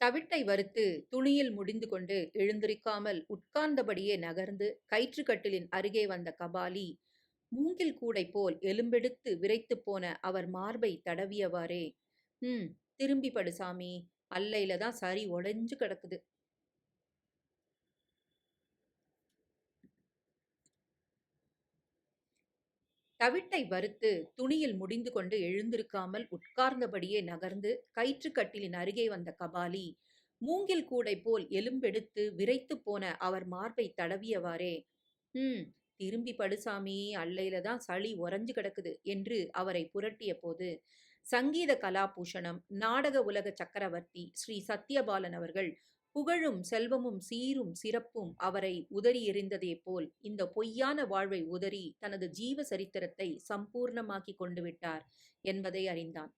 தவிட்டை வறுத்து துணியில் முடிந்து கொண்டு எழுந்திருக்காமல் உட்கார்ந்தபடியே நகர்ந்து கயிற்றுக்கட்டிலின் அருகே வந்த கபாலி மூங்கில் கூடை போல் எலும்பெடுத்து விரைத்துப் போன அவர் மார்பை தடவியவாறே. ம் திரும்பி படு சாமி. அல்லையில தான் சரி உடைஞ்சு கிடக்குது. தவிட்டை வறுத்து துணியில் முடிந்து கொண்டு எழுந்திருக்காமல் உட்கார்ந்தபடியே நகர்ந்து கயிற்றுக்கட்டிலின் அருகே வந்த கபாலி மூங்கில் கூடை போல் எலும்பெடுத்து விரைத்துப் போன அவர் மார்பை தடவியவாறே ம் திரும்பி படுசாமி அல்லையில தான் சளி உறைஞ்சு கிடக்குது என்று அவரை புரட்டிய போது சங்கீத கலாபூஷணம் நாடக உலக சக்கரவர்த்தி ஸ்ரீ சத்யபாலன் அவர்கள் புகழும் செல்வமும் சீரும் சிறப்பும் அவரை உதறி எறிந்ததே போல் இந்த பொய்யான வாழ்வை உதறி தனது ஜீவ சரித்திரத்தை சம்பூர்ணமாக்கி கொண்டு விட்டார் என்பதை அறிந்தான்.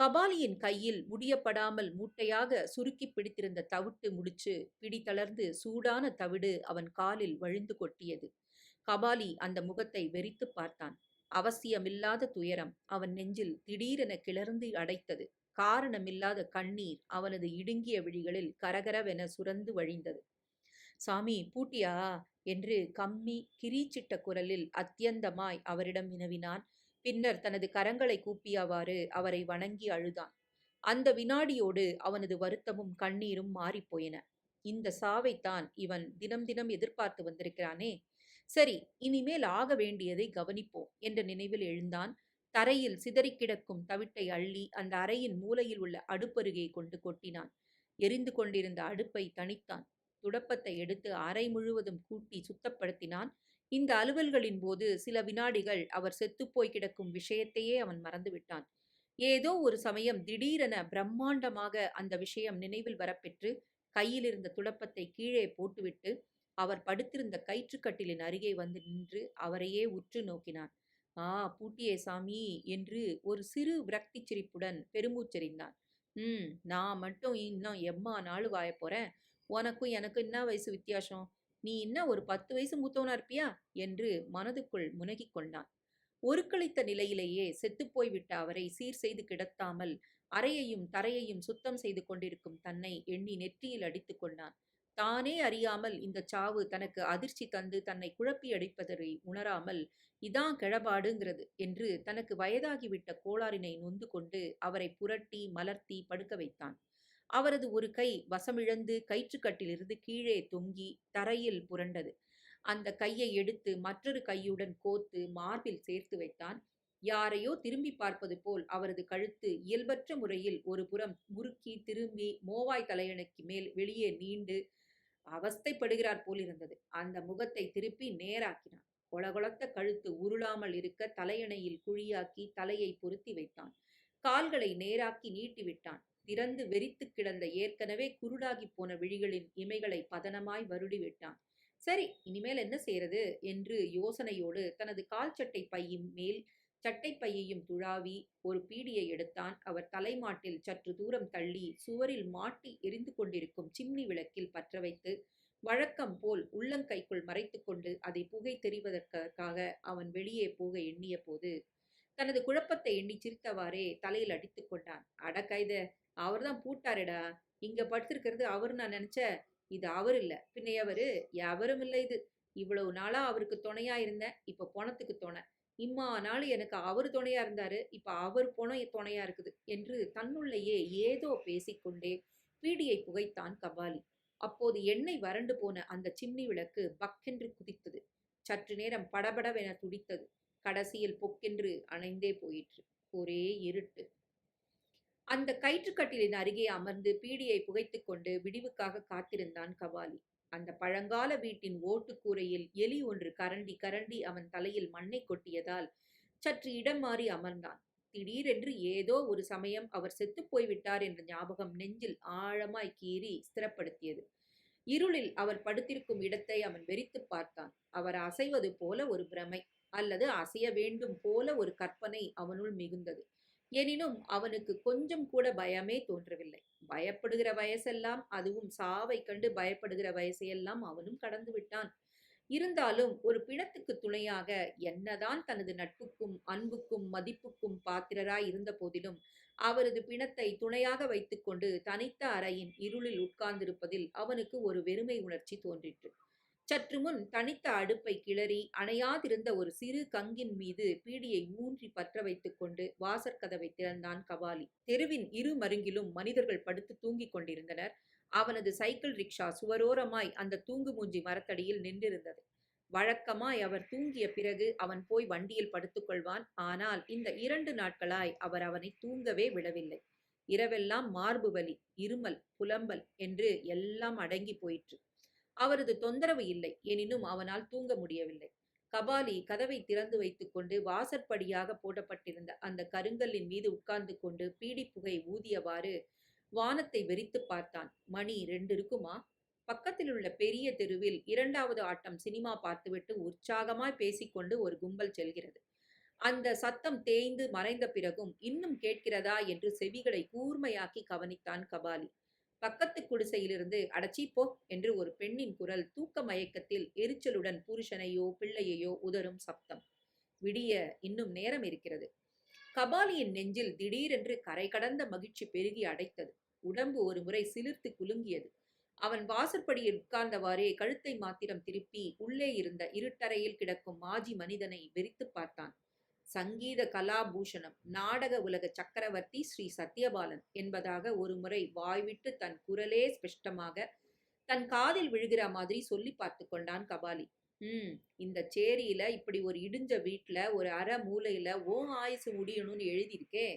கபாலியின் கையில் முடியப்படாமல் மூட்டையாக சுருக்கி பிடித்திருந்த தவிட்டு முடிச்சு பிடித்தளர்ந்து சூடான தவிடு அவன் காலில் வழிந்து கொட்டியது. கபாலி அந்த முகத்தை வெறித்து பார்த்தான். அவசியமில்லாத துயரம் அவன் நெஞ்சில் திடீரென கிளர்ந்து அடைத்தது. காரணமில்லாத கண்ணீர் அவனது இடுங்கிய விழிகளில் கரகரவென சுரந்து வழிந்தது. சாமி பூட்டியா என்று கம்மி கிரீச்சிட்ட குரலில் அத்தியந்தமாய் அவரிடம் வினவினான். பின்னர் தனது கரங்களை கூப்பியவாறு அவரை வணங்கி அழுதான். அந்த வினாடியோடு அவனது வருத்தமும் கண்ணீரும் மாறிப்போயின. இந்த சாவைத்தான் இவன் தினம் தினம் எதிர்பார்த்து வந்திருக்கிறானே. சரி இனிமேல் ஆக வேண்டியதை கவனிப்போம் என்ற நினைவில் எழுந்தான். தரையில் சிதறிக் கிடக்கும் தவிட்டை அள்ளி அந்த அறையின் மூலையில் உள்ள அடுப்பருகே கொண்டு கொட்டினான். எரிந்து கொண்டிருந்த அடுப்பை தணித்தான். துடப்பத்தை எடுத்து அறை முழுவதும் கூட்டி சுத்தப்படுத்தினான். இந்த அலுவல்களின் போது சில வினாடிகள் அவர் செத்துப்போய் கிடக்கும் விஷயத்தையே அவன் மறந்துவிட்டான் ஏதோ ஒரு சமயம் திடீரென பிரம்மாண்டமாக அந்த விஷயம் நினைவில் வரப்பெற்று கையில் இருந்த துடப்பத்தை கீழே போட்டுவிட்டு அவர் படுத்திருந்த கயிற்றுக்கட்டிலின் அருகே வந்து நின்று அவரையே உற்று நோக்கினான். ஆ பூட்டியே சாமி என்று ஒரு சிறு விரக்தி சிரிப்புடன் பெருமூச்செறிந்தான் ம் நான் மட்டும் இன்னும் எம்மா நாள் வாய போறேன். உனக்கும் எனக்கு என்ன வயசு வித்தியாசம்? நீ இன்னும் ஒரு பத்து வயசு மூத்தவனா இருப்பியா? என்று மனதுக்குள் முனகிக் கொண்டான் ஒருக்களித்த நிலையிலேயே செத்துப்போய் விட்ட அவரை சீர் செய்து கிடத்தாமல் அறையையும் தரையையும் சுத்தம் செய்து கொண்டிருக்கும் தன்னை எண்ணி நெற்றியில் அடித்துக் கொண்டான். தானே அறியாமல் இந்த சாவு தனக்கு அதிர்ச்சி தந்து தன்னை குழப்பி அடிப்பதை உணராமல் இதான் கிழபாடுங்கிறது என்று தனக்கு வயதாகிவிட்ட கோளாறினை நொந்து கொண்டு அவரை புரட்டி மலர்த்தி படுக்க வைத்தான். அவரது ஒரு கை வசமிழந்து கயிற்றுக்கட்டிலிருந்து கீழே தொங்கி தரையில் புரண்டது. அந்த கையை எடுத்து மற்றொரு கையுடன் கோத்து மார்பில் சேர்த்து வைத்தான். யாரையோ திரும்பி பார்ப்பது போல் அவரது கழுத்து இயல்பற்ற முறையில் ஒரு புறம் முறுக்கி திரும்பி மோவாய் தலையணைக்கு மேல் வெளியே நீண்டு அவஸ்தைப்படுகிறார் போலிருந்தது. அந்த முகத்தை திருப்பி நேராக்கினான். கொளகொளத்த கழுத்து உருளாமல் இருக்க தலையணையில் குழியாக்கி தலையை பொருத்தி வைத்தான். கால்களை நேராக்கி நீட்டிவிட்டான் திறந்து வெறித்து கிடந்த ஏற்கனவே குருடாகி போன விழிகளின் இமைகளை பதனமாய் வருடி விட்டான். சரி இனிமேல் என்ன செய்யறது என்று யோசனையோடு தனது கால் சட்டை பையின் மேல் சட்டை பையையும் துழாவி ஒரு பீடியை எடுத்தான். அவர் தலைமாட்டில் சற்று தூரம் தள்ளி சுவரில் மாட்டி எரிந்து கொண்டிருக்கும் சிம்னி விளக்கில் பற்ற வைத்து வழக்கம் போல் உள்ளங்கைக்குள் மறைத்துக்கொண்டு அதை புகை தெரிவதற்காக அவன் வெளியே போக எண்ணிய போது தனது குழப்பத்தை எண்ணி சிரித்தவாறே தலையில் அடித்து கொண்டான். அட கைத அவர்தான் பூட்டாருடா. இங்க படுத்திருக்கிறது அவர் நான் நினைச்ச இது அவர் இல்ல. பின்ன அவரு? எவரும் இல்லை இது. இவ்வளவு நாளா அவருக்கு துணையா இருந்தேன். இப்ப பணத்துக்கு துணை. இம்மா நாள் எனக்கு அவர் துணையா இருந்தாரு. இப்ப அவர் போன துணையா இருக்குது என்று தன்னுள்ளேயே ஏதோ பேசிக்கொண்டே பீடியை புகைத்தான் கபாலி. அப்போது எண்ணெய் வறண்டு போன அந்த சிம்னி விளக்கு பக்கென்று குதித்தது. சற்று நேரம் படபடவென துடித்தது. கடைசியில் பொக்கென்று அணைந்தே போயிற்று. ஒரே இருட்டு. அந்த கயிற்றுக்கட்டிலின் அருகே அமர்ந்து பீடியை புகைத்துக் கொண்டு விடிவுக்காக காத்திருந்தான் கபாலி. அந்த பழங்கால வீட்டின் ஓட்டுக்கூரையில் எலி ஒன்று கரண்டி கரண்டி அவன் தலையில் மண்ணை கொட்டியதால் சற்று இடம் மாறி அமர்ந்தான். திடீரென்று ஏதோ ஒரு சமயம் அவர் செத்துப்போய்விட்டார் என்ற ஞாபகம் நெஞ்சில் ஆழமாய் கீறி ஸ்திரப்படுத்தியது. இருளில் அவர் படுத்திருக்கும் இடத்தை அவன் வெறித்து பார்த்தான். அவர் அசைவது போல ஒரு பிரமை அல்லது அசைய வேண்டும் போல ஒரு கற்பனை அவனுள் மிகுந்தது. எனினும் அவனுக்கு கொஞ்சம் கூட பயமே தோன்றவில்லை. பயப்படுகிற வயசெல்லாம் அதுவும் சாவை கண்டு பயப்படுகிற வயசையெல்லாம் அவனும் கடந்து விட்டான். இருந்தாலும் ஒரு பிணத்துக்கு துணையாக என்னதான் தனது நட்புக்கும் அன்புக்கும் மதிப்புக்கும் பாத்திரராய் இருந்த போதிலும் அவரது பிணத்தை துணையாக வைத்துக்கொண்டு தனித்த அறையின் இருளில் உட்கார்ந்திருப்பதில் அவனுக்கு ஒரு வெறுமை உணர்ச்சி தோன்றிற்று. சற்று முன் தனித்த அடுப்பை கிளறி அணையாதிருந்த ஒரு சிறு கங்கின் மீது பீடியை ஊன்றி பற்ற வைத்துக் கொண்டு வாசற்கதவை திறந்தான் கபாலி தெருவின் இரு மருங்கிலும் மனிதர்கள் படுத்து தூங்கிக் கொண்டிருந்தனர். அவனது சைக்கிள் ரிக்ஷா சுவரோரமாய் அந்த தூங்கு மூஞ்சி மரத்தடியில் நின்றிருந்தது. வழக்கமாய் அவர் தூங்கிய பிறகு அவன் போய் வண்டியில் படுத்துக்கொள்வான். ஆனால் இந்த இரண்டு நாட்களாய் அவர் அவனை தூங்கவே விடவில்லை. இரவெல்லாம் மார்பு வலி இருமல் புலம்பல் என்று எல்லாம் அடங்கி போயிற்று. அவரது தொந்தரவு இல்லை. எனினும் அவனால் தூங்க முடியவில்லை. கபாலி கதவை திறந்து வைத்துக்கொண்டு வாசற்படியாக போடப்பட்டிருந்த அந்த கருங்கல்லின் மீது உட்கார்ந்து கொண்டு பீடி புகை ஊதியவாறு வானத்தை வெறித்து பார்த்தான். மணி ரெண்டு இருக்குமா? பக்கத்தில் உள்ள பெரிய தெருவில் இரண்டாவது ஆட்டம் சினிமா பார்த்துவிட்டு உற்சாகமாய் பேசிக்கொண்டு ஒரு கும்பல் செல்கிறது. அந்த சத்தம் தேய்ந்து மறைந்த பிறகும் இன்னும் கேட்கிறதா என்று செவிகளை கூர்மையாக்கி கவனித்தான் கபாலி. பக்கத்து குடிசையிலிருந்து அடச்சி போ என்று ஒரு பெண்ணின் குரல் தூக்க மயக்கத்தில் எரிச்சலுடன் புருஷனையோ பிள்ளையையோ உதரும் சப்தம். விடிய இன்னும் நேரம் இருக்கிறது. கபாலியின் நெஞ்சில் திடீரென்று கரை கடந்த மகிழ்ச்சி பெருகி அடைத்தது. உடம்பு ஒரு முறை சிலிர்த்து குலுங்கியது. அவன் வாசற்படியில் உட்கார்ந்தவாறே கழுத்தை மாத்திரம் திருப்பி உள்ளே இருந்த இருட்டறையில் கிடக்கும் மாஜி மனிதனை வெறித்து பார்த்தான். சங்கீத கலாபூஷணம் நாடக உலக சக்கரவர்த்தி ஸ்ரீ சத்யபாலன் என்பதாக ஒரு முறை வாய்விட்டு தன் குரலே ஸ்பஷ்டமாக தன் காதில் விழுகிற மாதிரி சொல்லி பார்த்து கொண்டான் கபாலி. ம் இந்த சேரியில இப்படி ஒரு இடிஞ்ச வீட்டுல ஒரு அரை மூலையில ஓ ஆயுசு முடியணும்னு எழுதியிருக்கே.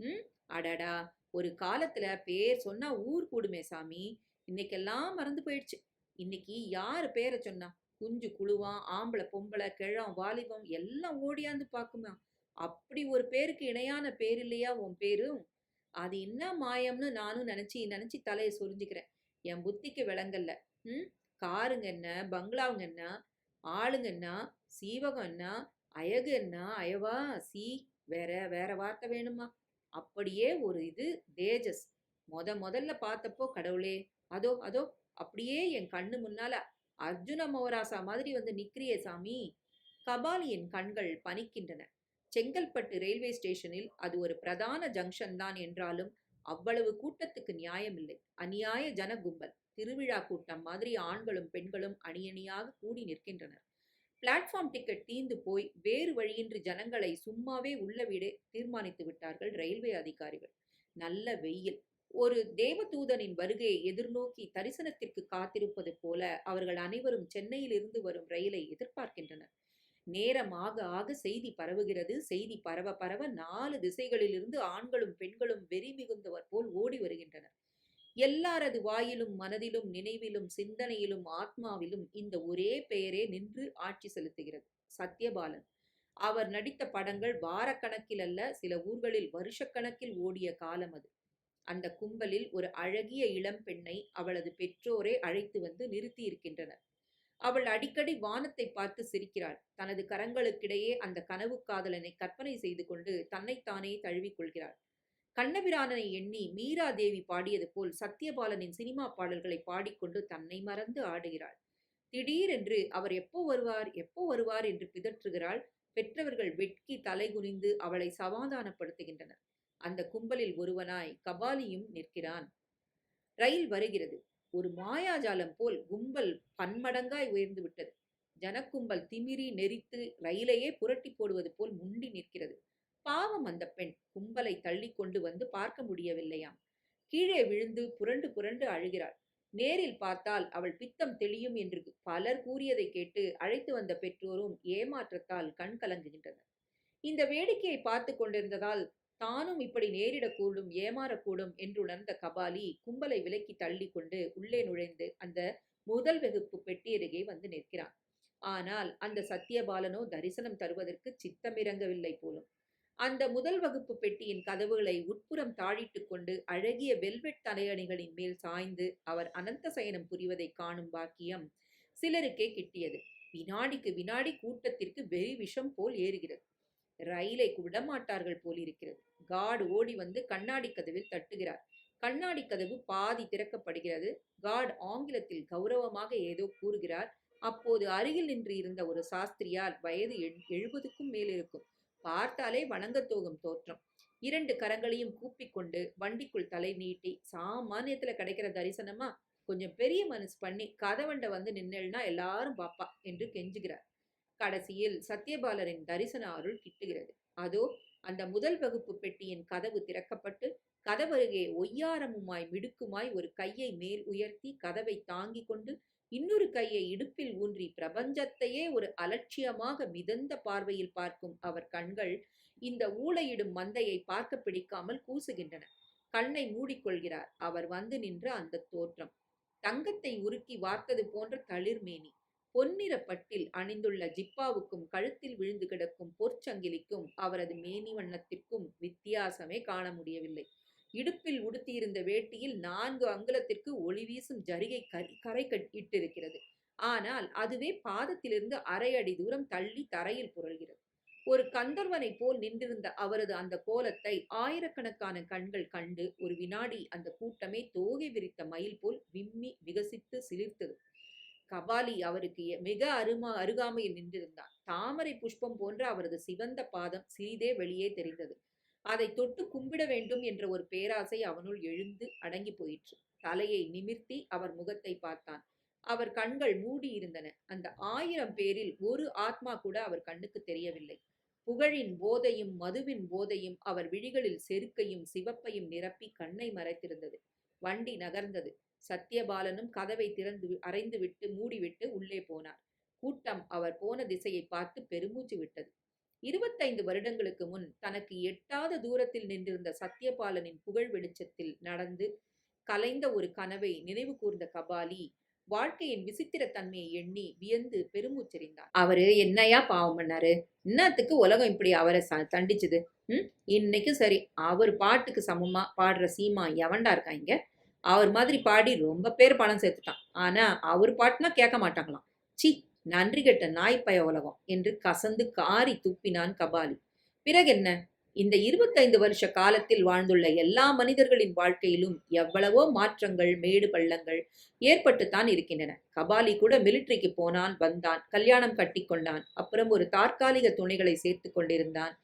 ம் அடடா. ஒரு காலத்துல பேர் சொன்னா ஊர் கூடுமே சாமி. இன்னைக்கெல்லாம் மறந்து போயிடுச்சு. இன்னைக்கு யாரு பேரை சொன்னா? குஞ்சு குழுவான் ஆம்பளை பொம்பளை கிழம் வாலிபம் எல்லாம் ஓடியாந்து பாக்குமா? அப்படி ஒரு பேருக்கு இணையான பேர் இல்லையா உன் பேரும்? அது என்ன மாயம்னு நானும் நினைச்சு நினைச்சு தலையை சொரிஞ்சுக்கிறேன். என் புத்திக்கு விளங்கல்ல. ம்? காருங்க என்ன? பங்களாவுங்க என்ன? ஆளுங்க என்ன? சீவகம் என்ன? அயகு என்ன? அயவா? சி? வேற வேற வார்த்தை வேணுமா? அப்படியே ஒரு இது தேஜஸ். முத முதல்ல பார்த்தப்போ கடவுளே அதோ அதோ அப்படியே என் கண்ணு முன்னால அர்ஜுன மோராசா மாதிரி வந்து நிக்கிறியே சாமி. கபாலியின் கண்கள் பனிக்கின்றன. செங்கல்பட்டு ரயில்வே ஸ்டேஷனில் அது ஒரு பிரதான ஜங்ஷன் தான் என்றாலும் அவ்வளவு கூட்டத்துக்கு நியாயமில்லை. அநியாய ஜன கும்பல் திருவிழா கூட்டம் மாதிரி ஆண்களும் பெண்களும் அணியணியாக கூடி நிற்கின்றனர். பிளாட்ஃபார்ம் டிக்கெட் தீந்து போய் வேறு வழியின்றி ஜனங்களை சும்மாவே உள்ள விட தீர்மானித்து விட்டார்கள் ரயில்வே அதிகாரிகள். நல்ல வெயில். ஒரு தேவதூதனின் வருகையை எதிர்நோக்கி தரிசனத்திற்கு காத்திருப்பது போல அவர்கள் அனைவரும் சென்னையில் இருந்து வரும் ரயிலை எதிர்பார்க்கின்றனர். நேரம் ஆக ஆக செய்தி பரவுகிறது. செய்தி பரவ பரவ நாலு திசைகளிலிருந்து ஆண்களும் பெண்களும் வெறி மிகுந்தவர் போல் ஓடி வருகின்றனர். எல்லாரது வாயிலும் மனதிலும் நினைவிலும் சிந்தனையிலும் ஆத்மாவிலும் இந்த ஒரே பெயரே நின்று ஆட்சி செலுத்துகிறது. சத்யபாலன். அவர் நடித்த படங்கள் வாரக்கணக்கில் அல்ல சில ஊர்களில் வருஷக்கணக்கில் ஓடிய காலம் அது. அந்த கும்பலில் ஒரு அழகிய இளம் பெண்ணை அவளது பெற்றோரே அழைத்து வந்து நிறுத்தி இருக்கின்றனர் அவள் அடிக்கடி வானத்தை பார்த்து சிரிக்கிறாள். தனது கரங்களுக்கிடையே அந்த கனவு காதலனை கற்பனை செய்து கொண்டு தன்னைத்தானே தழுவிக் கொள்கிறாள். கண்ணபிரானனை எண்ணி மீரா தேவி பாடியது போல் சத்யபாலனின் சினிமா பாடல்களை பாடிக்கொண்டு தன்னை மறந்து ஆடுகிறாள். திடீரென்று அவர் எப்போ வருவார் எப்போ வருவார் என்று பிதற்றுகிறாள் பெற்றவர்கள் வெட்கி தலைகுனிந்து அவளை சமாதானப்படுத்துகின்றனர். அந்த கும்பலில் ஒருவனாய் கபாலியும் நிற்கிறான். ரயில் வருகிறது. ஒரு மாயாஜாலம் போல் கும்பல் பன்மடங்காய் உயர்ந்து விட்டது. ஜனக்கும்பல் திமிரி நெறித்து ரயிலையே புரட்டி போடுவது போல் முண்டி நிற்கிறது. பாவம் அந்த பெண். கும்பலை தள்ளி கொண்டு வந்து பார்க்க முடியவில்லையாம். கீழே விழுந்து புரண்டு புரண்டு அழுகிறாள். நேரில் பார்த்தால் அவள் பித்தம் தெளியும் என்று பலர் கூறியதை கேட்டு அழைத்து வந்த பெற்றோரும் ஏமாற்றத்தால் கண் கலங்குகின்றனர். இந்த வேடிக்கையை பார்த்து கொண்டிருந்ததால் தானும் இப்படி நேரிடக்கூடும் ஏமாறக்கூடும் என்றுணர்ந்த கபாலி கும்பலை விலக்கி தள்ளி கொண்டு உள்ளே நுழைந்து அந்த முதல் வெகுப்பு பெட்டி அருகே வந்து நிற்கிறான். ஆனால் அந்த சத்தியபாலனோ தரிசனம் தருவதற்கு சித்தமிறங்கவில்லை போலும். அந்த முதல் வகுப்பு பெட்டியின் கதவுகளை உட்புறம் தாழிட்டு கொண்டு அழகிய வெல்வெட் தலையணிகளின் மேல் சாய்ந்து அவர் அனந்த சயனம் புரிவதை காணும் பாக்கியம் சிலருக்கே கிட்டியது. வினாடிக்கு வினாடி கூட்டத்திற்கு வெறி விஷம் போல் ஏறுகிறது. ரயிலை விடமாட்டார்கள் போல் இருக்கிறது. கார்டு ஓடி வந்து கண்ணாடி கதவில் தட்டுகிறார். கண்ணாடி கதவு பாதி திறக்கப்படுகிறது. காட் ஆங்கிலத்தில் கௌரவமாக ஏதோ கூறுகிறார். அப்போது அருகில் நின்று இருந்த ஒரு சாஸ்திரியார் வயது எழுபதுக்கும் மேல் இருக்கும் பார்த்தாலே வணங்கத் தோகும் தோற்றம். இரண்டு கரங்களையும் கூப்பிக்கொண்டு வண்டிக்குள் தலை நீட்டி சாமானியத்துல கிடைக்கிற தரிசனமா கொஞ்சம் பெரிய மனசு பண்ணி கதவண்ட வந்து நின்னல்னா எல்லாரும் பாப்பா என்று கெஞ்சுகிறார். கடைசியில் சத்யபாலரின் தரிசன அருள் கிட்டுகிறது. அதோ அந்த முதல் வகுப்பு பெட்டியின் கதவு திறக்கப்பட்டு கதவருகே ஒய்யாரமுமாய் மிடுக்குமாய் ஒரு கையை மேல் உயர்த்தி கதவை தாங்கிக் கொண்டு இன்னொரு கையை இடுப்பில் ஊன்றி பிரபஞ்சத்தையே ஒரு அலட்சியமாக மிதந்த பார்வையில் பார்க்கும் அவர் கண்கள் இந்த ஊளையிடும் மந்தையை பார்க்க பிடிக்காமல் கூசுகின்றன. கண்ணை மூடிக்கொள்கிறார். அவர் வந்து நின்ற அந்த தோற்றம். தங்கத்தை உருக்கி வார்த்தது போன்ற தளிர்மேனி பொன்னிற பட்டில் அணிந்துள்ள ஜிப்பாவுக்கும் கழுத்தில் விழுந்து கிடக்கும் பொற்சங்கிலிக்கும் அவரது மேனி வண்ணத்திற்கும் வித்தியாசமே காண முடியவில்லை. இடுப்பில் உடுத்தியிருந்த வேட்டியில் நான்கு அங்குலத்திற்கு ஒளி வீசும் ஜரிகை கரி கரை இட்டிருக்கிறது. ஆனால் அதுவே பாதத்திலிருந்து அரை அடி தூரம் தள்ளி தரையில் புரள்கிறது. ஒரு கந்தர்வனை போல் நின்றிருந்த அவரது அந்த கோலத்தை ஆயிரக்கணக்கான கண்கள் கண்டு ஒரு வினாடி அந்த கூட்டமே தோகை விரித்த மயில் போல் விம்மி விகசித்து சிலிர்த்தது. கபாலி அவருக்கு மிக அருமா அருகாமையில் நின்றிருந்தான். தாமரை புஷ்பம் போன்ற அவரது சிவந்த பாதம் சிறிதே வெளியே தெரிந்தது. அதை தொட்டு கும்பிட வேண்டும் என்ற ஒரு பேராசை அவனுள் எழுந்து அடங்கி போயிற்று. தலையை நிமிர்த்தி அவர் முகத்தை பார்த்தான். அவர் கண்கள் மூடி இருந்தன அந்த ஆயிரம் பேரில் ஒரு ஆத்மா கூட அவர் கண்ணுக்கு தெரியவில்லை. புகழின் போதையும் மதுவின் போதையும் அவர் விழிகளில் செருக்கையும் சிவப்பையும் நிரப்பி கண்ணை மறைத்திருந்தது. வண்டி நகர்ந்தது. சத்யபாலனும் கதவை திறந்து வி- அறைந்துவிட்டு மூடிவிட்டு உள்ளே போனார். கூட்டம் அவர் போன திசையை பார்த்து பெருமூச்சு விட்டது. இருபத்தைந்து வருடங்களுக்கு முன் தனக்கு எட்டாத தூரத்தில் நின்றிருந்த சத்யபாலனின் புகழ் வெளிச்சத்தில் நடந்து கலைந்த ஒரு கனவை நினைவு கூர்ந்த கபாலி வாழ்க்கையின் விசித்திர தன்மையை எண்ணி வியந்து பெருமூச்செறிந்தார். அவரு என்னையா பாவம் பண்ணாரு? என்னத்துக்கு உலகம் இப்படி அவரை ச- தண்டிச்சுது? ம்? இன்னைக்கும் சரி அவர் பாட்டுக்கு சமமா பாடுற சீமா எவன்டா இருக்காங்க அவர் மாதிரி பாடி ரொம்ப பேர் பணம் சேர்த்துட்டான். ஆனா அவர் பாட்டுனா கேட்க மாட்டாங்களாம். சி நன்றி கெட்ட நாய்ப்பய உலகம் என்று கசந்து காரி துப்பினான் கபாலி. பிறகு என்ன? இந்த இருபத்தைந்து வருஷ காலத்தில் வாழ்ந்துள்ள எல்லா மனிதர்களின் வாழ்க்கையிலும் எவ்வளவோ மாற்றங்கள் மேடு பள்ளங்கள் ஏற்பட்டுத்தான் இருக்கின்றன. கபாலி கூட மிலிட்டரிக்கு போனான் வந்தான் கல்யாணம் கட்டி கொண்டான் அப்புறம் ஒரு தற்காலிக துணைகளை சேர்த்து கொண்டிருந்தான்.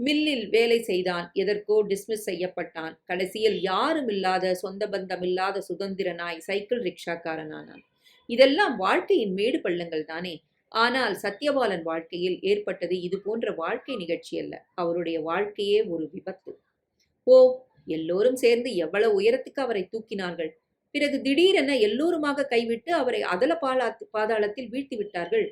மில்லில் வேலை செய்தான் எதற்கோ டிஸ்மிஸ் செய்யப்பட்டான். கடைசியில் யாரும் இல்லாத சொந்த பந்தம் இல்லாத சுதந்திர நாய் சைக்கிள் ரிக்ஷாக்காரனானான். இதெல்லாம் வாழ்க்கையின் மேடு பள்ளங்கள் தானே. ஆனால் சத்யபாலன் வாழ்க்கையில் ஏற்பட்டது இது போன்ற வாழ்க்கை நிகழ்ச்சி அல்ல. அவருடைய வாழ்க்கையே ஒரு விபத்து. ஓ எல்லோரும் சேர்ந்து எவ்வளவு உயரத்துக்கு அவரை தூக்கினார்கள். பிறகு திடீரென எல்லோருமாக கைவிட்டு அவரை அதல பாலா பாதாளத்தில் வீழ்த்தி விட்டார்கள்.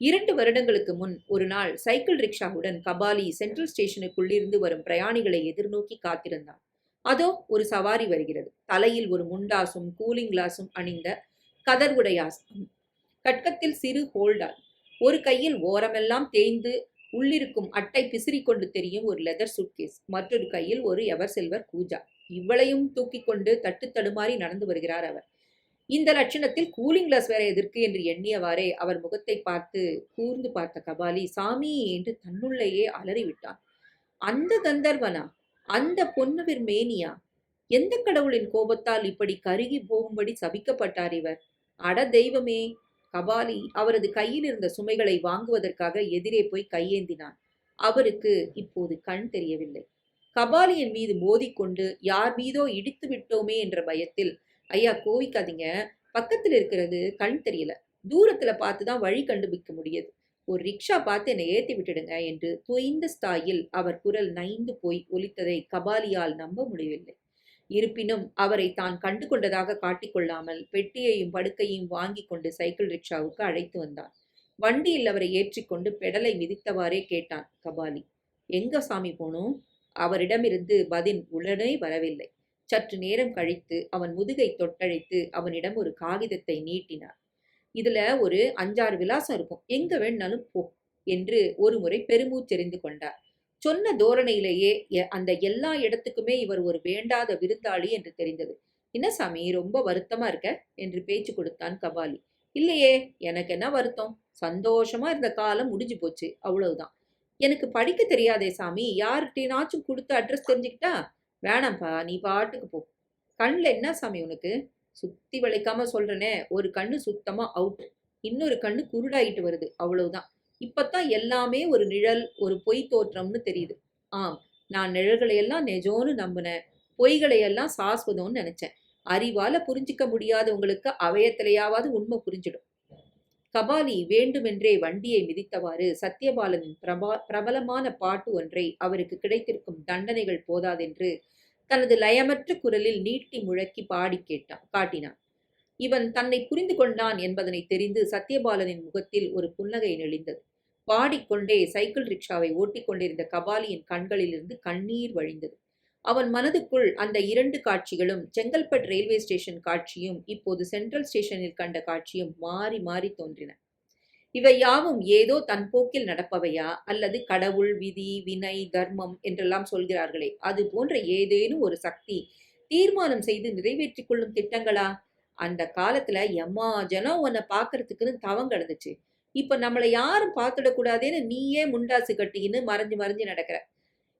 இரண்டு வருடங்களுக்கு முன் ஒரு நாள் சைக்கிள் ரிக்ஷாவுடன் கபாலி சென்ட்ரல் ஸ்டேஷனுக்குள்ளிருந்து வரும் பிரயாணிகளை எதிர்நோக்கி காத்திருந்தான். அதோ ஒரு சவாரி வருகிறது. தலையில் ஒரு முண்டாசும் கூலிங் கிளாஸும் அணிந்த கதர் உடையாசம் கட்கத்தில் சிறு ஹோல்டால். ஒரு கையில் ஓரமெல்லாம் தேய்ந்து உள்ளிருக்கும் அட்டை பிசிறிக் கொண்டு தெரியும் ஒரு லெதர் சூட்கேஸ். மற்றொரு கையில் ஒரு எவர் செல்வர் கூஜா. இவ்வளையும் தூக்கிக் கொண்டு தட்டு தடுமாறி நடந்து வருகிறார் அவர். இந்த லட்சணத்தில் கூலிங் கிளாஸ் வேற எதற்கு என்று எண்ணியவாறே அவர் முகத்தை பார்த்து கூர்ந்து பார்த்த கபாலி சாமி என்று தன்னுள்ளேயே அலறிவிட்டான் அந்த கந்தர்வனா? அந்த பொன்னுவிர் மேனியா? எந்த கடவுளின் கோபத்தால் இப்படி கருகி போகும்படி சபிக்கப்பட்டார் இவர்? அட தெய்வமே! கபாலி அவரது கையில் இருந்த சுமைகளை வாங்குவதற்காக எதிரே போய் கையேந்தினான். அவருக்கு இப்போது கண் தெரியவில்லை. கபாலியின் மீது மோதிக்கொண்டு யார் மீதோ இடித்து விட்டோமே என்ற பயத்தில் ஐயா கோவிக்காதீங்க. பக்கத்தில் இருக்கிறது கண் தெரியல. தூரத்துல பார்த்து தான் வழி கண்டுபிடிக்க முடியுது. ஒரு ரிக்ஷா பார்த்து என்னை ஏத்தி விட்டுடுங்க என்று தொய்ந்த ஸ்தாயில் அவர் குரல் நைந்து போய் ஒலித்ததை கபாலியால் நம்ப முடியவில்லை. இருப்பினும் அவரை தான் கண்டு கொண்டதாக காட்டிக்கொள்ளாமல் பெட்டியையும் படுக்கையும் வாங்கி கொண்டு சைக்கிள் ரிக்ஷாவுக்கு அழைத்து வந்தான். வண்டியில் அவரை ஏற்றிக்கொண்டு பெடலை மிதித்தவாறே கேட்டான் கபாலி. எங்க சாமி போனோம்? அவரிடமிருந்து பதில் உடனே வரவில்லை. சற்று நேரம் கழித்து அவன் முதுகை தொட்டழைத்து அவனிடம் ஒரு காகிதத்தை நீட்டினார். இதுல ஒரு அஞ்சாறு விலாசம் இருக்கும். எங்க வேணாலும் போ என்று ஒரு முறை பெருமூச்செறிந்து கொண்டார். சொன்ன தோரணையிலேயே அந்த எல்லா இடத்துக்குமே இவர் ஒரு வேண்டாத விருந்தாளி என்று தெரிந்தது. என்ன சாமி ரொம்ப வருத்தமா இருக்க? என்று பேச்சு கொடுத்தான் கபாலி. இல்லையே எனக்கு என்ன வருத்தம்? சந்தோஷமா இருந்த காலம் முடிஞ்சு போச்சு அவ்வளவுதான். எனக்கு படிக்க தெரியாதே சாமி யார்கிட்டனாச்சும் கொடுத்து அட்ரஸ் தெரிஞ்சுக்கிட்டா வேணாம்ப்பா நீ பாட்டுக்கு போ. கண்ணில் என்ன சாமி உனக்கு? சுத்தி வளைக்காம சொல்றனே ஒரு கண்ணு சுத்தமா அவுட் இன்னொரு கண்ணு குருடாயிட்டு வருது அவ்வளவுதான். இப்பத்தான் எல்லாமே ஒரு நிழல் ஒரு பொய் தோற்றம்னு தெரியுது. ஆம் நான் நிழல்களை எல்லாம் நெஜோன்னு நம்பினேன். பொய்களை எல்லாம் சாஸ்வதம்னு நினைச்சேன். அறிவால புரிஞ்சிக்க முடியாதவங்களுக்கு அவயத்திலேயாவது உண்மை புரிஞ்சிடும். கபாலி வேண்டுமென்றே வண்டியை மிதித்தவாறு சத்யபாலனின் பிரபா பிரபலமான பாட்டு ஒன்றை அவருக்கு கிடைத்திருக்கும் தண்டனைகள் போதாதென்று தனது லயமற்ற குரலில் நீட்டி முழக்கி பாடி கேட்டான் காட்டினான். இவன் தன்னை புரிந்து கொண்டான் என்பதனை தெரிந்து சத்யபாலனின் முகத்தில் ஒரு புன்னகை நெளிந்தது. பாடிக்கொண்டே சைக்கிள் ரிக்ஷாவை ஓட்டிக் கொண்டிருந்த கபாலியின் கண்களிலிருந்து கண்ணீர் வழிந்தது. அவன் மனதுக்குள் அந்த இரண்டு காட்சிகளும் செங்கல்பட் ரயில்வே ஸ்டேஷன் காட்சியும் இப்போது சென்ட்ரல் ஸ்டேஷனில் கண்ட காட்சியும் மாறி மாறி தோன்றின. இவை யாவும் ஏதோ தன் போக்கில் நடப்பவையா? அல்லது கடவுள் விதி வினை தர்மம் என்றெல்லாம் சொல்கிறார்களே அது போன்ற ஏதேனும் ஒரு சக்தி தீர்மானம் செய்து நிறைவேற்றிக் கொள்ளும் திட்டங்களா? அந்த காலத்துல எம்மா ஜனம் உன்னை பாக்குறதுக்குன்னு தவம் கிடந்துச்சு. இப்போ நம்மளை யாரும் பார்த்துடக்கூடாதேன்னு நீயே முண்டாசு கட்டிக்கின்னு மறைஞ்சு மறைஞ்சு நடக்கிற.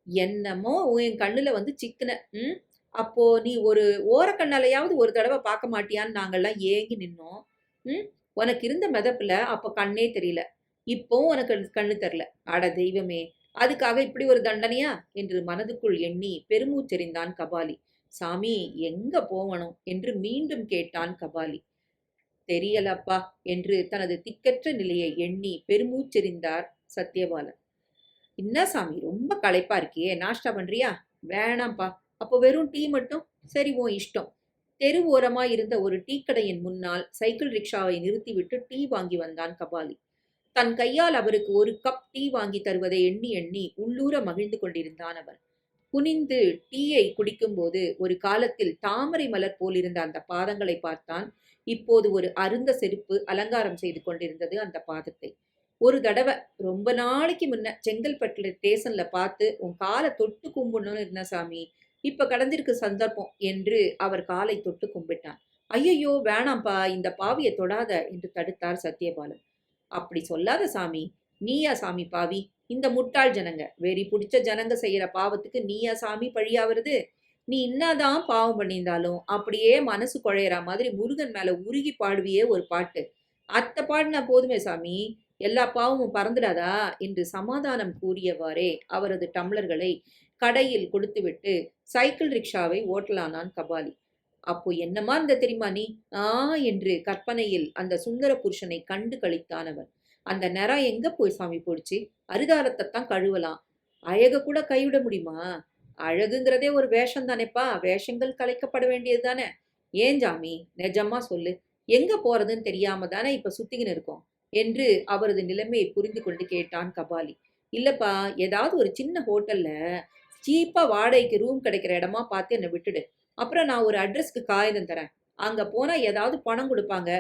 என்னமோ என் கண்ணில் வந்து சிக்குன ம்? அப்போ நீ ஒரு ஓரக்கண்ணாலையாவது ஒரு தடவை பார்க்க மாட்டியான்னு நாங்கள்லாம் ஏங்கி நின்னோம். ம்? உனக்கு இருந்த மெதப்பில் அப்போ கண்ணே தெரியல. இப்போவும் உனக்கு கண்ணு தெரில அட தெய்வமே அதுக்காக இப்படி ஒரு தண்டனையா? என்று மனதுக்குள் எண்ணி பெருமூச்செறிந்தான் கபாலி. சாமி எங்க போகணும்? என்று மீண்டும் கேட்டான் கபாலி. தெரியலப்பா என்று தனது திக்கற்ற நிலையை எண்ணி பெருமூச்செறிந்தார் சத்யபாலன். என்ன சாமி ரொம்ப களைப்பா இருக்கியே நாஷ்டா பண்றியா? வேணாம்ப்பா அப்போ வெறும் டீ மட்டும்? சரி உன் இஷ்டம். தெரு ஓரமா இருந்த ஒரு டீ கடையின் முன்னால் சைக்கிள் ரிக்ஷாவை நிறுத்திவிட்டு டீ வாங்கி வந்தான் கபாலி. தன் கையால் அவருக்கு ஒரு கப் டீ வாங்கி தருவதை எண்ணி எண்ணி உள்ளூர மகிழ்ந்து கொண்டிருந்தான் அவர் குனிந்து டீயை குடிக்கும்போது ஒரு காலத்தில் தாமரை மலர் போலிருந்த அந்த பாதங்களை பார்த்தான் இப்போது ஒரு அருந்த செருப்பு அலங்காரம் செய்து கொண்டிருந்தது அந்த பாதத்தை. ஒரு தடவை ரொம்ப நாளைக்கு முன்ன செங்கல்பட்டுல ஸ்டேஷன்ல பார்த்து உன் காலை தொட்டு கும்பிடணும்னு இருந்த சாமி. இப்ப கடந்திருக்கு சந்தர்ப்பம் என்று அவர் காலை தொட்டு கும்பிட்டான் ஐயையோ வேணாம்ப்பா இந்த பாவியை தொடாத என்று தடுத்தார் சத்யபாலன். அப்படி சொல்லாத சாமி. நீயா சாமி பாவி. இந்த முட்டாள் ஜனங்க. வெறி பிடிச்ச ஜனங்க செய்யற பாவத்துக்கு நீயா சாமி பழியாவது நீ என்னதான் பாவம் பண்ணியிருந்தாலும் அப்படியே மனசு குழையிற மாதிரி முருகன் மேல உருகி பாடுவியே ஒரு பாட்டு. அத்தை பாடினா போதுமே சாமி எல்லா பாவமும் பறந்துடாதா? என்று சமாதானம் கூறியவாறே அவரது டம்ளர்களை கடையில் கொடுத்துவிட்டு சைக்கிள் ரிக்ஷாவை ஓட்டலானான் கபாலி. அப்போ என்னமா இருந்த தெரியுமா நீ? ஆ என்று கற்பனையில் அந்த சுந்தர புருஷனை கண்டு கழித்தானவன் அந்த நிறம் எங்க போய் சாமி போடுச்சு? அரிதாரத்தை தான் கழுவலாம். அழக கூட கைவிட முடியுமா? அழகுங்கிறதே ஒரு வேஷம் தானேப்பா வேஷங்கள் கலைக்கப்பட வேண்டியது தானே ஏன் ஜாமி? நிஜமா சொல்லு. எங்க போறதுன்னு தெரியாம தானே இப்ப சுத்திக்கின்னு இருக்கோம்? என்று அவரது நிலைமையை புரிந்து கொண்டு கேட்டான் கபாலி. இல்லப்பா ஏதாவது ஒரு சின்ன ஹோட்டல்ல சீப்பா வாடகைக்கு ரூம் கிடைக்கிற இடமா பார்த்து என்னை விட்டுடு. அப்புறம் நான் ஒரு அட்ரஸ்க்கு காகிதம் தரேன். அங்க போனா ஏதாவது பணம் கொடுப்பாங்க.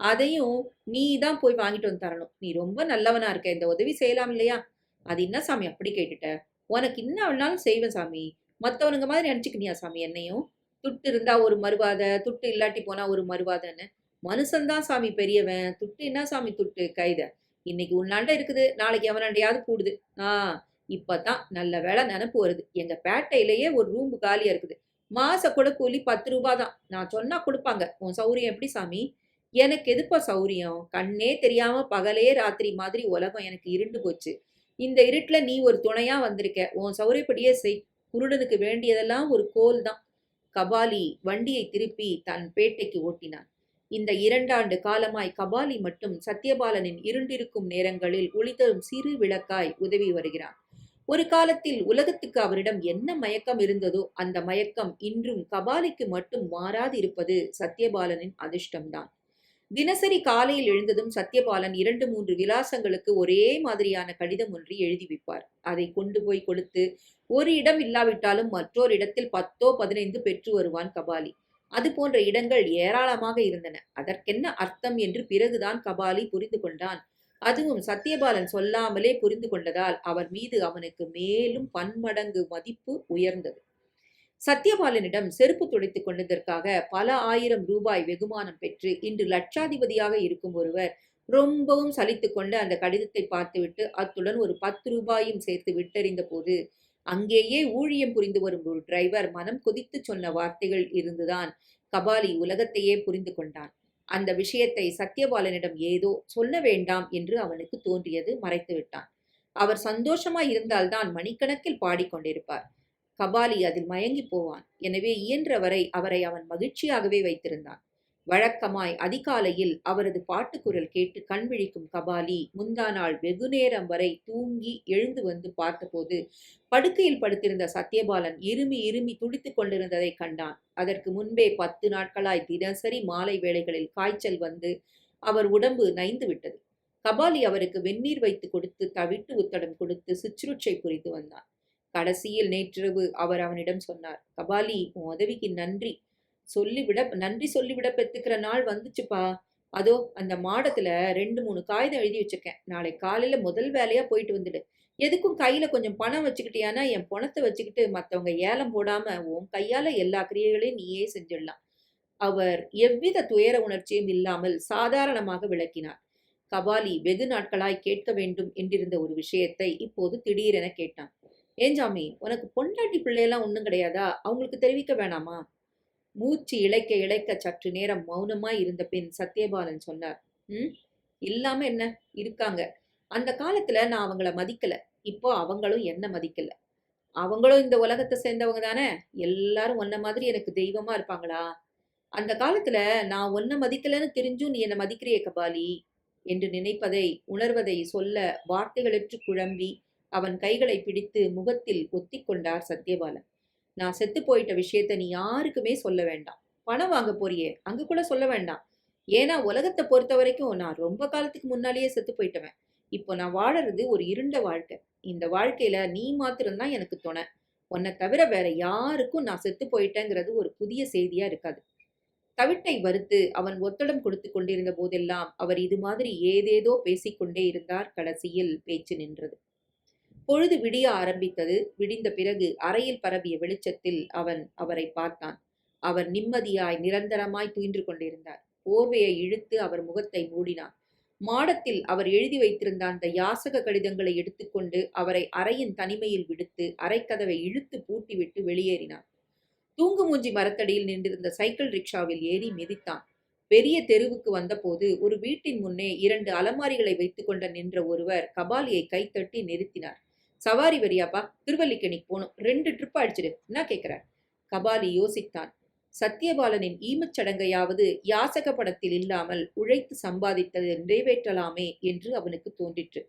அதையும் நீ தான் போய் வாங்கிட்டு வந்து தரணும். நீ ரொம்ப நல்லவனா இருக்க. இந்த உதவி செய்யலாம் இல்லையா? அது என்ன சாமி அப்படி கேட்டுட்ட? உனக்கு என்ன வேணாலும் செய்வேன் சாமி. மற்றவனுங்க மாதிரி நினச்சிக்கினியா சாமி என்னையும்? துட்டு இருந்தா ஒரு மறுவாத துட்டு இல்லாட்டி போனா ஒரு மறுவாதன்னு மனுஷன்தான் சாமி பெரியவன். துட்டு என்ன சாமி துட்டு? கைத. இன்னைக்கு உன்னாண்ட இருக்குது. நாளைக்கு எவனாண்டையாவது கூடுது. ஆ இப்பதான் நல்ல வேலை நினப்பு வருது. எங்க பேட்டையிலேயே ஒரு ரூம் காலியா இருக்குது. மாச கூட கூலி பத்து ரூபா தான். நான் சொன்னா கொடுப்பாங்க. உன் சௌரியம் எப்படி சாமி? எனக்கு எதுப்பா சௌரியம்? கண்ணே தெரியாம பகலே ராத்திரி மாதிரி உலகம் எனக்கு இருண்டு போச்சு. இந்த இருட்டுல நீ ஒரு துணையா வந்திருக்க. உன் சௌரியப்படியே செய். குருடனுக்கு வேண்டியதெல்லாம் ஒரு கோல் தான். கபாலி வண்டியை திருப்பி தன் பேட்டைக்கு ஓட்டினான். இந்த இரண்டாண்டு காலமாய் கபாலி மட்டும் சத்யபாலனின் இருண்டிருக்கும் நேரங்களில் ஒளிதரும் சிறு விளக்காய் உதவி வருகிறான். ஒரு காலத்தில் உலகத்துக்கு அவரிடம் என்ன மயக்கம் இருந்ததோ அந்த மயக்கம் இன்றும் கபாலிக்கு மட்டும் மாறாது இருப்பது சத்யபாலனின் அதிர்ஷ்டம்தான். தினசரி காலையில் எழுந்ததும் சத்யபாலன் இரண்டு மூன்று விலாசங்களுக்கு ஒரே மாதிரியான கடிதம் ஒன்று எழுதி வைப்பார். அதை கொண்டு போய் கொடுத்து ஒரு இடம் இல்லாவிட்டாலும் மற்றொரு இடத்தில் பத்தோ பதினைந்து பெற்று வருவான் கபாலி. அது போன்ற இடங்கள் ஏராளமாக இருந்தன. அதற்கென்ன அர்த்தம் என்று பிறகுதான் கபாலி புரிந்து கொண்டான். அதுவும் சத்யபாலன் சொல்லாமலே புரிந்து கொண்டதால் அவர் மீது அவனுக்கு மேலும் பன்மடங்கு மதிப்பு உயர்ந்தது. சத்யபாலனிடம் செருப்பு துடைத்துக் கொண்டதற்காக பல ஆயிரம் ரூபாய் வெகுமானம் பெற்று இன்று லட்சாதிபதியாக இருக்கும் ஒருவர் ரொம்பவும் சலித்து கொண்டு அந்த கடிதத்தை பார்த்துவிட்டு அத்துடன் ஒரு பத்து ரூபாயும் சேர்த்து விட்டறிந்த போது அங்கேயே ஊழியம் புரிந்து வரும் ஒரு டிரைவர் மனம் கொதித்து சொன்ன வார்த்தைகள் இருந்துதான் கபாலி உலகத்தையே புரிந்து கொண்டான். அந்த விஷயத்தை சத்யபாலனிடம் ஏதோ சொல்ல வேண்டாம் என்று அவனுக்கு தோன்றியது மறைத்து விட்டான் அவர் சந்தோஷமாய் இருந்தால்தான் மணிக்கணக்கில் பாடிக்கொண்டிருப்பார். கபாலி அதில் மயங்கி போவான். எனவே இயன்றவரை அவரை அவன் மகிழ்ச்சியாகவே வைத்திருந்தான். வழக்கமாய் அதிகாலையில் அவரது பாட்டுக்குரல் கேட்டு கண் விழிக்கும் கபாலி முந்தா நாள் வெகுநேரம் வரை தூங்கி எழுந்து வந்து பார்த்தபோது படுக்கையில் படுத்திருந்த சத்யபாலன் இருமி இருமி துடித்துக் கொண்டிருந்ததை கண்டான். அதற்கு முன்பே பத்து நாட்களாய் தினசரி மாலை வேளைகளில் காய்ச்சல் வந்து அவர் உடம்பு நைந்து விட்டது. கபாலி அவருக்கு வெந்நீர் வைத்து கொடுத்து தவிட்டு உத்தடம் கொடுத்து சுற்றுச்சை புரிந்து வந்தான். கடைசியில் நேற்றிரவு அவர் அவனிடம் சொன்னார் கபாலி உன் உதவிக்கு நன்றி. சொல்லிவிட நன்றி சொல்லிவிட பெத்துக்கிற நாள் வந்துச்சுப்பா. அதோ அந்த மாடத்துல ரெண்டு மூணு காகிதம் எழுதி வச்சிருக்கேன். நாளை காலையில முதல் வேலையா போயிட்டு வந்துடு. எதுக்கும் கையில கொஞ்சம் பணம் வச்சுக்கிட்டியானா என் பணத்தை வச்சுக்கிட்டு மத்தவங்க ஏலம் போடாம உன் கையால எல்லா கிரியைகளையும் நீயே செஞ்சிடலாம். அவர் எவ்வித துயர உணர்ச்சியும் இல்லாமல் சாதாரணமாக விளக்கினார். கபாலி வெகு நாட்களாய் கேட்க வேண்டும் என்றிருந்த ஒரு விஷயத்தை இப்போது திடீரென கேட்டான். ஏஞ்சாமி உனக்கு பொண்டாட்டி பிள்ளையெல்லாம் ஒன்றும் கிடையாதா? அவங்களுக்கு தெரிவிக்க வேணாமா? மூச்சு இழைக்க இழைக்க சற்று நேரம் மௌனமாய் இருந்த பின் சத்யபாலன் சொன்னார் ம் இல்லாம என்ன? இருக்காங்க. அந்த காலத்துல நான் அவங்கள மதிக்கல. இப்போ அவங்களும் என்ன மதிக்கல? அவங்களும் இந்த உலகத்தை சேர்ந்தவங்க தானே? எல்லாரும் ஒன்ன மாதிரி எனக்கு தெய்வமா இருப்பாங்களா? அந்த காலத்துல நான் ஒன்ன மதிக்கலன்னு தெரிஞ்சும் நீ என்ன மதிக்கிறியே கபாலி? என்று நினைப்பதை உணர்வதை சொல்ல வார்த்தைகளற்று குழம்பி அவன் கைகளை பிடித்து முகத்தில் ஒத்திக்கொண்டார் சத்யபாலன். நான் செத்து போயிட்ட விஷயத்த நீ யாருக்குமே சொல்ல வேண்டாம். பணம் வாங்க போறியே அங்க கூட சொல்ல வேண்டாம். ஏன்னா உலகத்தை பொறுத்த வரைக்கும் நான் ரொம்ப காலத்துக்கு முன்னாலேயே செத்து போயிட்டவன். இப்போ நான் வாழறது ஒரு இருண்ட வாழ்க்கை. இந்த வாழ்க்கையில நீ மாத்திரம்தான் எனக்கு துணை. உன்னை தவிர வேற யாருக்கும் நான் செத்து போயிட்டேங்கிறது ஒரு புதிய செய்தியா இருக்காது. தவிட்டை வறுத்து அவன் ஒத்தடம் கொடுத்து கொண்டிருந்த போதெல்லாம் அவர் இது மாதிரி ஏதேதோ பேசிக்கொண்டே இருந்தார் கடைசியில் பேச்சு நின்றது. பொழுது விடிய ஆரம்பித்தது. விடிந்த பிறகு அறையில் பரவிய வெளிச்சத்தில் அவன் அவரை பார்த்தான். அவர் நிம்மதியாய் நிரந்தரமாய் துயின்று கொண்டிருந்தார். போர்வையை இழுத்து அவர் முகத்தை மூடினான். மாடத்தில் அவர் எழுதி வைத்திருந்த அந்த யாசக கடிதங்களை எடுத்துக்கொண்டு அவரை அறையின் தனிமையில் விடுத்து அறைக்கதவை இழுத்து பூட்டிவிட்டு வெளியேறினார் தூங்குமூஞ்சி மரத்தடியில் நின்றிருந்த சைக்கிள் ரிக்ஷாவில் ஏறி மிதித்தான். பெரிய தெருவுக்கு வந்தபோது ஒரு வீட்டின் முன்னே இரண்டு அலமாரிகளை வைத்துக்கொண்ட நின்ற ஒருவர் கபாலியை கைத்தட்டி நிறுத்தினார். சவாரி வரியாப்பா திருவல்லிக்கணிக்கு போகணும். ரெண்டு ட்ரிப் அடிச்சிடு என்ன கேட்குற கபாலி யோசித்தான். சத்தியபாலனின் ஈமச் சடங்கையாவது யாசக படத்தில் இல்லாமல் உழைத்து சம்பாதித்தது நிறைவேற்றலாமே என்று அவனுக்கு தோன்றிற்று.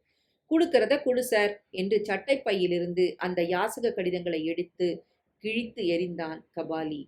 கொடுக்கிறத குடு சார் என்று சட்டைப்பையிலிருந்து அந்த யாசக கடிதங்களை எடுத்து கிழித்து எறிந்தான் கபாலி.